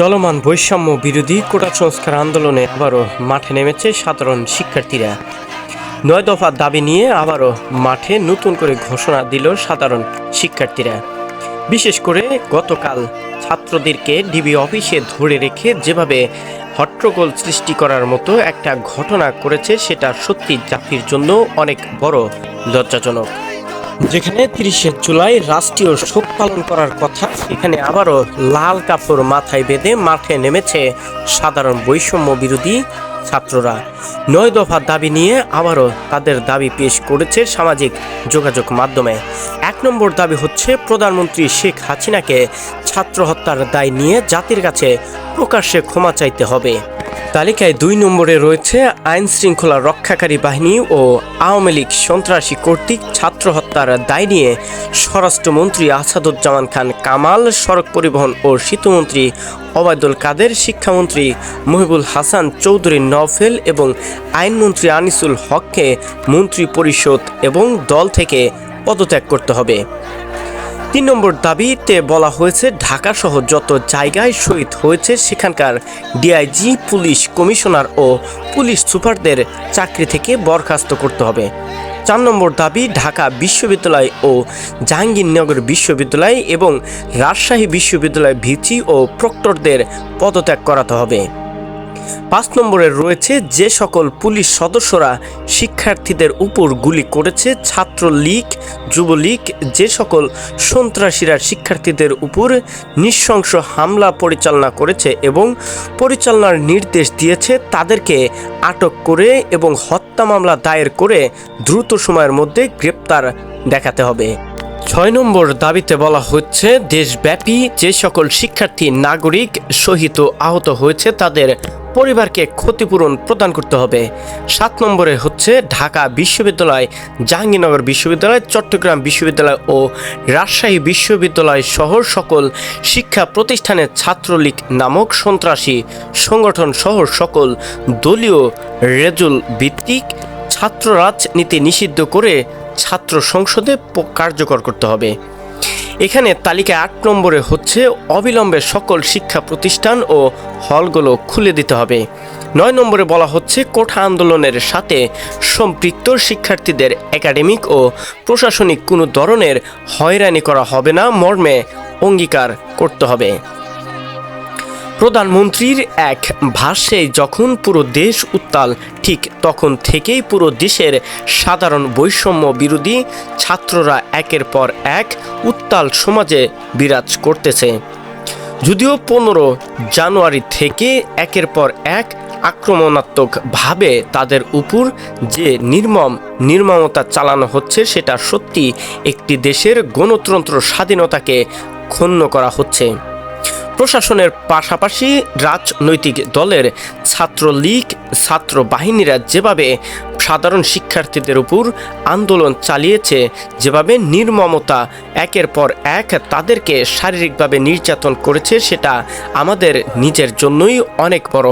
চলমান বৈষম্য বিরোধী কোটা সংস্কার আন্দোলনে আবারও মাঠে নেমেছে সাধারণ শিক্ষার্থীরা। নয় দফা দাবি নিয়ে আবারও মাঠে নতুন করে ঘোষণা দিল সাধারণ শিক্ষার্থীরা। বিশেষ করে গতকাল ছাত্রদেরকে ডিবি অফিসে ধরে রেখে যেভাবে হট্টগোল সৃষ্টি করার মতো একটা ঘটনা করেছে, সেটা সত্যি জাতির জন্য অনেক বড় লজ্জাজনক। যেখানে তিরিশে জুলাই রাষ্ট্রীয় শোক পালন করার কথা, এখানে আবারও লাল কাপড় মাথায় বেঁধে মাঠে নেমেছে সাধারণ বৈষম্য বিরোধী ছাত্ররা। নয় দফা দাবি নিয়ে আবারও তাদের দাবি পেশ করেছে সামাজিক যোগাযোগ মাধ্যমে। এক নম্বর দাবি হচ্ছে, প্রধানমন্ত্রী শেখ হাসিনাকে ছাত্র হত্যার দায় নিয়ে জাতির কাছে প্রকাশ্যে ক্ষমা চাইতে হবে। তালিকায় দুই নম্বরে রয়েছে আইন শৃঙ্খলা রক্ষাকারী বাহিনী ও আওয়ামী লীগ সন্ত্রাসী কর্তৃক ছাত্র হত্যার দায় নিয়ে স্বরাষ্ট্রমন্ত্রী আসাদুজ্জামান খান কামাল, সড়ক পরিবহন ও সেতুমন্ত্রী ওবায়দুল কাদের, শিক্ষামন্ত্রী মহিবুল হাসান চৌধুরী নফেল এবং আইনমন্ত্রী আনিসুল হককে মন্ত্রী পরিষদ এবং দল থেকে পদত্যাগ করতে হবে। তিন নম্বর দাবিতে বলা হয়েছে, ঢাকা সহ যত জায়গায় শহীদ হয়েছে, সেখানকার ডিআইজি, পুলিশ কমিশনার ও পুলিশ সুপারদের চাকরি থেকে বরখাস্ত করতে হবে। চার নম্বর দাবি, ঢাকা বিশ্ববিদ্যালয় ও জাহাঙ্গীরনগর বিশ্ববিদ্যালয় এবং রাজশাহী বিশ্ববিদ্যালয় ভিচি ও প্রক্টরদের পদত্যাগ করাতে হবে। পাঁচ নম্বরে রয়েছে যে সকল পুলিশ সদস্যরা শিক্ষার্থীদের উপর গুলি করেছে, ছাত্রলীগ, যুবলীগ, যে সকল সন্ত্রাসীরা শিক্ষার্থীদের উপর নৃশংস হামলা পরিচালনা করেছে এবং পরিচালনার নির্দেশ দিয়েছে, তাদেরকে আটক করে এবং হত্যা মামলা দায়ের করে দ্রুত সময়ের মধ্যে গ্রেপ্তার দেখাতে হবে। ছয় নম্বর দাবিতে বলা হচ্ছে, দেশব্যাপী যে সকল শিক্ষার্থী, নাগরিক ও আহত হয়েছে, তাদের পরিবারকে ক্ষতিপূরণ প্রদান করতে হবে। সাত নম্বরে হচ্ছে ঢাকা বিশ্ববিদ্যালয়, জাহাঙ্গীরনগর বিশ্ববিদ্যালয়, চট্টগ্রাম বিশ্ববিদ্যালয় ও রাজশাহী বিশ্ববিদ্যালয় সহ সকল শিক্ষা প্রতিষ্ঠানের ছাত্রলীগ নামক সন্ত্রাসী সংগঠন সহ সকল দলীয় রেজুল ভিত্তিক ছাত্র রাজনীতি নিষিদ্ধ করে ছাত্র সংসদে কার্যকর করতে হবে। এখানে তালিকায় আট নম্বরে হচ্ছে অবিলম্বে সকল শিক্ষা প্রতিষ্ঠান ও হলগুলো খুলে দিতে হবে। নয় নম্বরে বলা হচ্ছে, কোঠা আন্দোলনের সাথে সম্পৃক্ত শিক্ষার্থীদের একাডেমিক ও প্রশাসনিক কোনো ধরনের হয়রানি করা হবে না। মর্মে অঙ্গীকার করতে হবে। প্রধানমন্ত্রীর এক ভাষ্যে, যখন পুরো দেশ উত্তাল, ঠিক তখন থেকেই পুরো দেশের সাধারণ বৈষম্য বিরোধী ছাত্ররা একের পর এক উত্তাল সমাজে বিরাজ করতেছে। যদিও পনেরো জানুয়ারি থেকে একের পর এক আক্রমণাত্মকভাবে তাদের উপর যে নির্মম নির্মমতা চালানো হচ্ছে, সেটা সত্যি একটি দেশের গণতন্ত্র স্বাধীনতাকে ক্ষুণ্ণ করা হচ্ছে। প্রশাসনের পাশাপাশি রাজনৈতিক দলের ছাত্রলীগ ছাত্র বাহিনীরা যেভাবে সাধারণ শিক্ষার্থীদের উপর আন্দোলন চালিয়েছে, যেভাবে নির্মমতা একের পর এক তাদেরকে শারীরিকভাবে নির্যাতন করেছে, সেটা আমাদের নিজের জন্যই অনেক বড়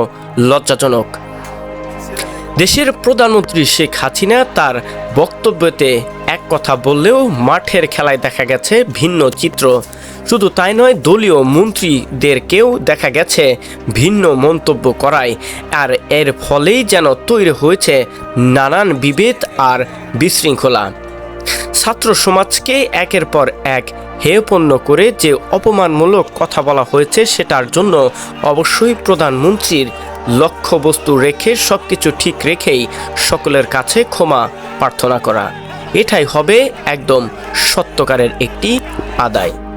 লজ্জাজনক। দেশের প্রধানমন্ত্রী শেখ হাসিনা তার বক্তব্যতে কথা বললেও মাঠের খেলায় দেখা গেছে ভিন্ন চিত্র। শুধু তাই নয়, দলীয় মন্ত্রীদেরকেও দেখা গেছে ভিন্ন মন্তব্য করায়। আর এর ফলেই যেন তৈরি হয়েছে নানান বিভেদ আর বিশৃঙ্খলা। ছাত্র সমাজকে একের পর এক হেয়পন্ন করে যে অপমানমূলক কথা বলা হয়েছে সেটার জন্য অবশ্যই প্রধানমন্ত্রীর লক্ষ্যবস্তু রেখে সবকিছু ঠিক রেখেই সকলের কাছে ক্ষমা প্রার্থনা করা। এটাই হবে একদম সত্যকারের একটি আদায়।